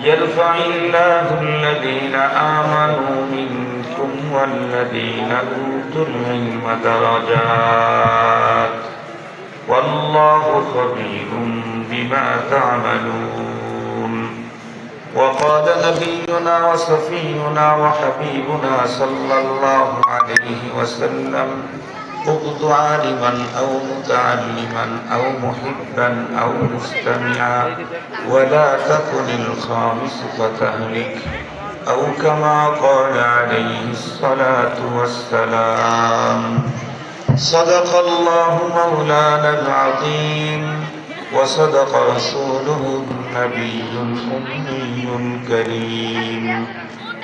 يرفع الله الذين آمنوا منكم والذين أوتوا العلم درجات. والله خبير بما تعملون. وقال نبينا وصفينا وحبيبنا صلى الله عليه وسلم اغض عالما أو متعلما أو محبا أو مستمعا ولا تكن الخامس فتهلك أو كما قال عليه الصلاة والسلام. صدق الله مولانا العظيم وصدق رسوله النبي الأمي الكريم.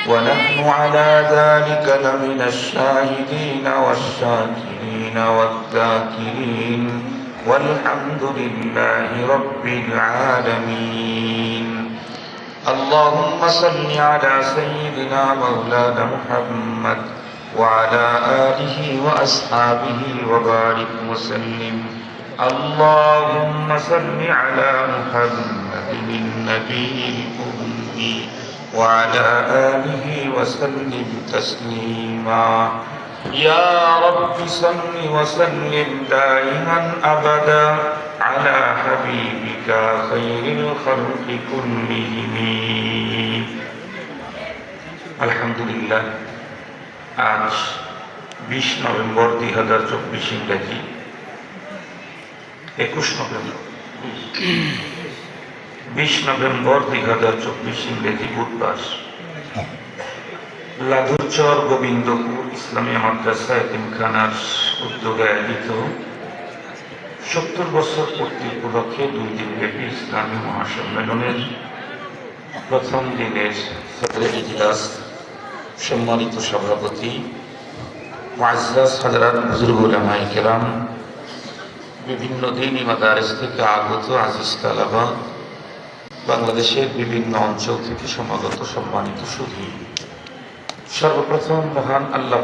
ونحن على ذلك لمن الشاهدين والشاكرين والذاكرين والحمد لله رب العالمين. اللهم صل على سيدنا مولانا محمد وعلى آله وأصحابه وبارك وسلم. اللهم صل على محمد النبي الأمي. وعلى آله وسلم تسليما يا رب صل وسلم دائما أبدا على حبيبك خير الخلق كلهم الحمد لله আজ বিশ নভেম্বর দুই হাজার চব্বিশ ইংরাজি একুশ নভেম্বর বিশ নভেম্বর দুই হাজার চব্বিশ ইংরেজি বুধবার। লাধুরচর গোবিন্দপুর ইসলামী মাদ্রাসা এতিমখানার উদ্যোগে আয়োজিত সত্তর বছর পূর্তি উপলক্ষে দুই দিনব্যাপী ইসলামী মহাসম্মেলনের প্রথম দিনের ইজলাস সম্মানিত সভাপতি মাজরাস হাজরাত বুজুর্গুল কেরাম, বিভিন্ন দিন মাদারেস থেকে আগত আজিজ তালাবা বাংলাদেশের বিভিন্ন অঞ্চল থেকে সমাগত সম্মানিত সুধী। সর্বপ্রথম মহান আল্লাহ